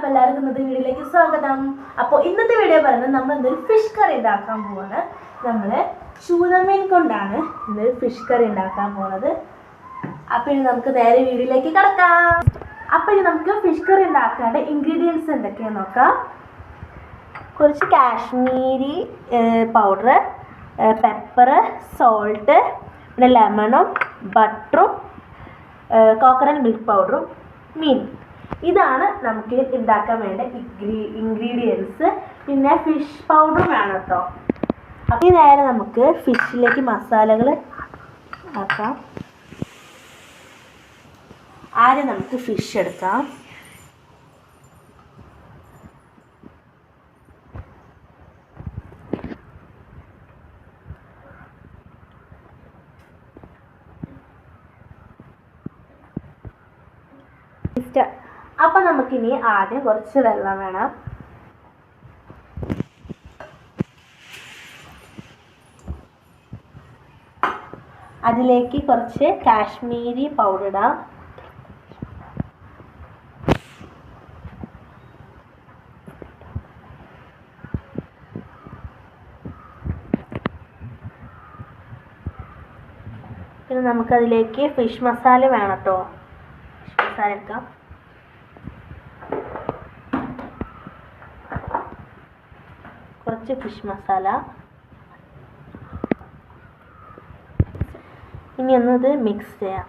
അപ്പോൾ എല്ലാവർക്കും ഇന്നത്തെ വീഡിയോയിലേക്ക് സ്വാഗതം. അപ്പോൾ ഇന്നത്തെ വീഡിയോ പറയുന്നത് നമ്മൾ ഇന്നൊരു ഫിഷ് കറി ഉണ്ടാക്കാൻ പോവാണ്. നമ്മൾ ചൂതമീൻ കൊണ്ടാണ് ഇന്നൊരു ഫിഷ് കറി ഉണ്ടാക്കാൻ പോണത്. അപ്പോൾ ഇനി നമുക്ക് നേരെ വീഡിയോയിലേക്ക് കിടക്കാം. അപ്പോൾ ഇനി നമുക്ക് ഫിഷ് കറി ഉണ്ടാക്കേണ്ട ഇൻഗ്രീഡിയൻസ് എന്തൊക്കെയാണെന്ന് നോക്കാം. കുറച്ച് കാശ്മീരി പൗഡർ പെപ്പർ സോൾട്ട് പിന്നെ ലെമണും ബട്ടറും കോക്കനട്ട് മിൽക്ക് പൗഡറും മീൻ ഇതാണ് നമുക്ക് ഉണ്ടാക്കാൻ വേണ്ട ഇൻഗ്രീ ഇൻഗ്രീഡിയൻസ് പിന്നെ ഫിഷ് പൗഡറും വേണം കേട്ടോ. അപ്പോൾ ഈ നേരെ നമുക്ക് ഫിഷിലേക്ക് മസാലകൾ ആക്കാം. ആദ്യം നമുക്ക് ഫിഷ് എടുക്കാം. ഇഷ്ട അപ്പം നമുക്കിനി ആദ്യം കുറച്ച് വെള്ളം വേണം. അതിലേക്ക് കുറച്ച് കാശ്മീരി പൗഡർ ഇടാം. പിന്നെ നമുക്കതിലേക്ക് ഫിഷ് മസാല വേണം കേട്ടോ ഫിഷ് മസാല എടുക്കാം. കുറച്ച് ഫിഷ് മസാല ഇനി ഒന്നത് മിക്സ് ചെയ്യാം.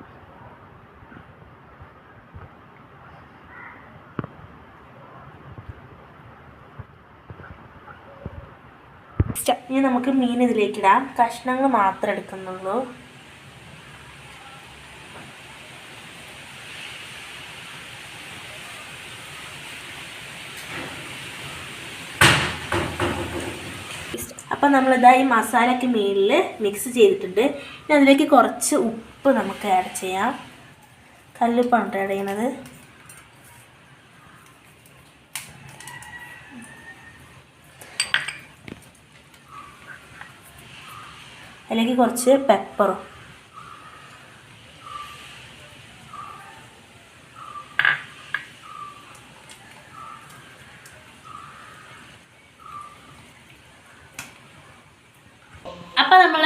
ഇനി നമുക്ക് മീൻ ഇതിലേക്കിടാം കഷ്ണങ്ങൾ മാത്രം എടുക്കുന്നുള്ളൂ. അപ്പം നമ്മളിതാ ഈ മസാലയ്ക്ക് മേളിൽ മിക്സ് ചെയ്തിട്ടുണ്ട്. ഇനി അതിലേക്ക് കുറച്ച് ഉപ്പ് നമുക്ക് ആഡ് ചെയ്യാം. കല്ലുപ്പാണ് ആഡ് ചെയ്യണത് അതിലേക്ക് കുറച്ച് പെപ്പറും അപ്പം നമ്മൾ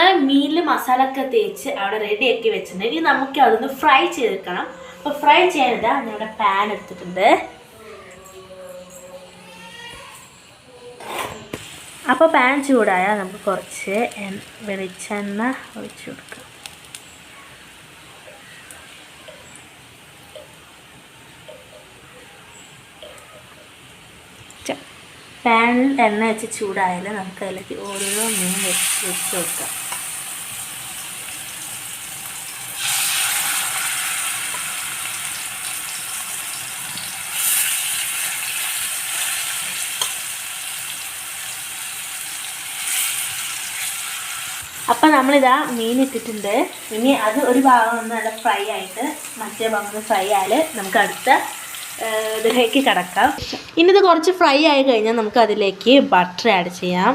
മസാല ഒക്കെ തേച്ച് അവിടെ ആക്കി വെച്ചിട്ടുണ്ട്. ഇനി നമുക്ക് അതൊന്ന് ഫ്രൈ ചെയ്തെടുക്കണം. അപ്പോൾ ഫ്രൈ ചെയ്യാനിതാ നമ്മുടെ പാൻ എടുത്തിട്ടുണ്ട്. അപ്പോൾ പാൻ ചൂടായാൽ നമുക്ക് കുറച്ച് വെളിച്ചെണ്ണ ഒഴിച്ചു കൊടുക്കാം. പാനിൽ എണ്ണ വെച്ച് ചൂടായാൽ നമുക്ക് അതിലേക്ക് ഓരോ മീൻ വെച്ച് വെച്ച് കൊടുക്കാം. അപ്പം നമ്മളിതാ മീൻ ഇട്ടിട്ടുണ്ട്. ഇനി അത് ഒരു ഭാഗം ഒന്ന് നല്ല ഫ്രൈ ആയിട്ട് മറ്റേ ഭാഗം ഫ്രൈ ആയാൽ നമുക്ക് അടുത്ത ഇതിലേക്ക് കിടക്കാം. ഇനി ഇത് കുറച്ച് ഫ്രൈ ആയി കഴിഞ്ഞാൽ നമുക്ക് അതിലേക്ക് ബട്ടർ ആഡ് ചെയ്യാം.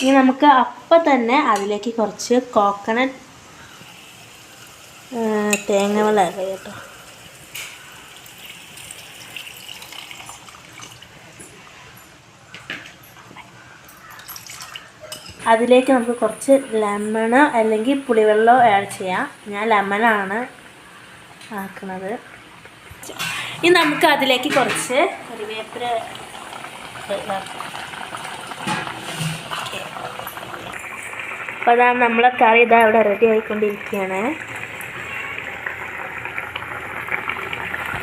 ഇനി നമുക്ക് അപ്പം തന്നെ അതിലേക്ക് കുറച്ച് കോക്കനട്ട് തേങ്ങ വെള്ളം കേട്ടോ. അതിലേക്ക് നമുക്ക് കുറച്ച് ലെമണ് അല്ലെങ്കിൽ പുളിവെള്ളമോ ആഡ് ചെയ്യാം. ഞാൻ ലെമണാണ് ആക്കുന്നത്. ഇനി നമുക്ക് അതിലേക്ക് കുറച്ച് കറിവേപ്പില അപ്പോൾ അതാണ് നമ്മളെ കറി ഇതാ ഇവിടെ റെഡി ആയിക്കൊണ്ടിരിക്കുകയാണ്.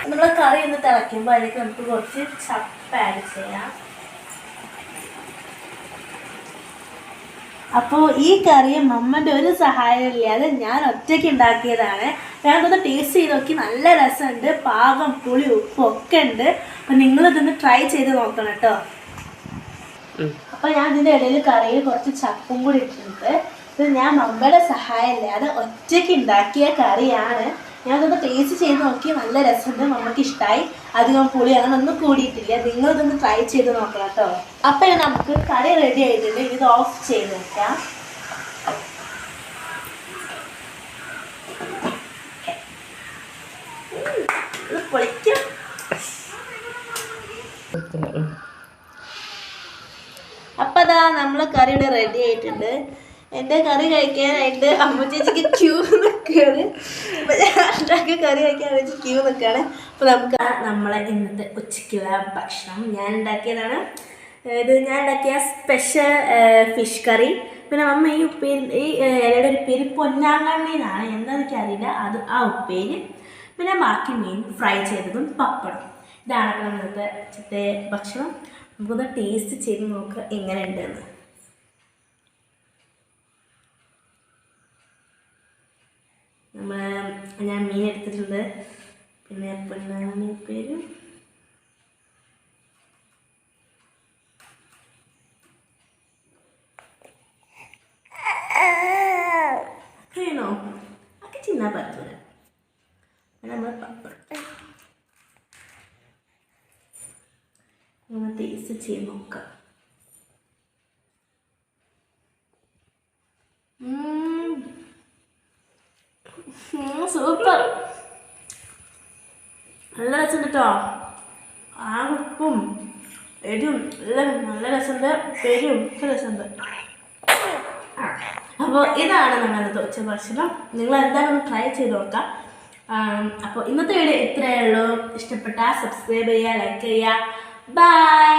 നമ്മളെ കറി ഒന്ന് തിളയ്ക്കുമ്പോൾ അതിലേക്ക് നമുക്ക് കുറച്ച് ചപ്പ് ആഡ് ചെയ്യാം. അപ്പോൾ ഈ കറി മമ്മന്റെ ഒരു സഹായം ഇല്ലാതെ ഞാൻ ഒറ്റയ്ക്ക് ഉണ്ടാക്കിയതാണ്. ഞാനതൊന്ന് ടേസ്റ്റ് ചെയ്ത് നോക്കി. നല്ല രസമുണ്ട്. പാകം പുളി ഉപ്പും ഒക്കെ ഉണ്ട്. അപ്പം നിങ്ങളിതൊന്ന് ട്രൈ ചെയ്ത് നോക്കണം കേട്ടോ. അപ്പോൾ ഞാൻ ഇതിന്റെ ഇടയിൽ കറിയിൽ കുറച്ച് ചപ്പും കൂടി ഇട്ടിട്ടുണ്ട്. ഇത് ഞാൻ മമ്മയുടെ സഹായം ഇല്ലാതെ ഒറ്റയ്ക്ക് ഉണ്ടാക്കിയ കറിയാണ്. ഞാനതൊന്ന് ടേസ്റ്റ് ചെയ്ത് നോക്കി. നല്ല രസമുണ്ട്. നമുക്ക് ഇഷ്ടമായി അധികം പുളി അങ്ങനെ ഒന്നും കൂടിയിട്ടില്ല. നിങ്ങളിതൊന്ന് ട്രൈ ചെയ്ത് നോക്കണം കേട്ടോ. അപ്പം നമുക്ക് കറി റെഡി ആയിട്ടുണ്ട്. ഇത് ഓഫ് ചെയ്ത് വെക്കാം. അപ്പതാ പൊളിക്കും. അപ്പം അതാ നമ്മളെ കറി റെഡി ആയിട്ടുണ്ട്. എന്റെ കറി കഴിക്കാനായിട്ട് അമ്മ ചേച്ചിക്ക് ക്യൂ നിൽക്കുകയാണ് ഉണ്ടാക്കിയ കറി കഴിക്കാൻ വെച്ച് ക്യൂ നിൽക്കുകയാണ് അപ്പോൾ നമുക്ക് നമ്മളെ ഇന്നത്തെ ഉച്ചയ്ക്കുള്ള ഭക്ഷണം ഞാൻ ഉണ്ടാക്കിയതാണ്. ഇത് ഞാൻ ഉണ്ടാക്കിയ സ്പെഷ്യൽ ഫിഷ് കറി പിന്നെ അമ്മ ഈ ഉപ്പേരി ഈ ഇലയുടെ ഒരു പേര് പൊന്നാങ്കണ്ണിന്നാണ്. എന്താണെന്ന് എനിക്കറിയില്ല അത് ആ ഉപ്പേരി. പിന്നെ ബാക്കി മീൻ ഫ്രൈ ചെയ്തതും പപ്പടം. ഇതാണ് ഇന്നത്തെ ഉച്ചത്തെ ഭക്ഷണം. നമുക്കൊന്ന് ടേസ്റ്റ് ചെയ്ത് നോക്കുക എങ്ങനെ നമ്മൾ ഞാൻ മീൻ എടുത്തിട്ടുണ്ട്. പിന്നെ പൊന്നാമി പേര്? വേണോ ഒക്കെ ചിന്നാൻ പറ്റൂല. നമ്മൾ പപ്പടം. ടേസ്റ്റ് ചെയ്ത് നോക്കാം സൂപ്പർ. നല്ല രസമുണ്ട് കേട്ടോ ആ ഉപ്പും എരിവും എല്ലാം നല്ല രസമുണ്ട് പേരും ഒക്കെ രസമുണ്ട്. അപ്പോൾ ഇതാണ് ഞങ്ങളുടെ ഉച്ച ഭക്ഷണം. നിങ്ങൾ എന്തായാലും ട്രൈ ചെയ്ത് നോക്കാം അപ്പോൾ ഇന്നത്തെ വീഡിയോ ഇത്രയേ ഉള്ളൂ. ഇഷ്ടപ്പെട്ടാൽ സബ്സ്ക്രൈബ് ചെയ്യുക ലൈക്ക് ചെയ്യുക. ബൈ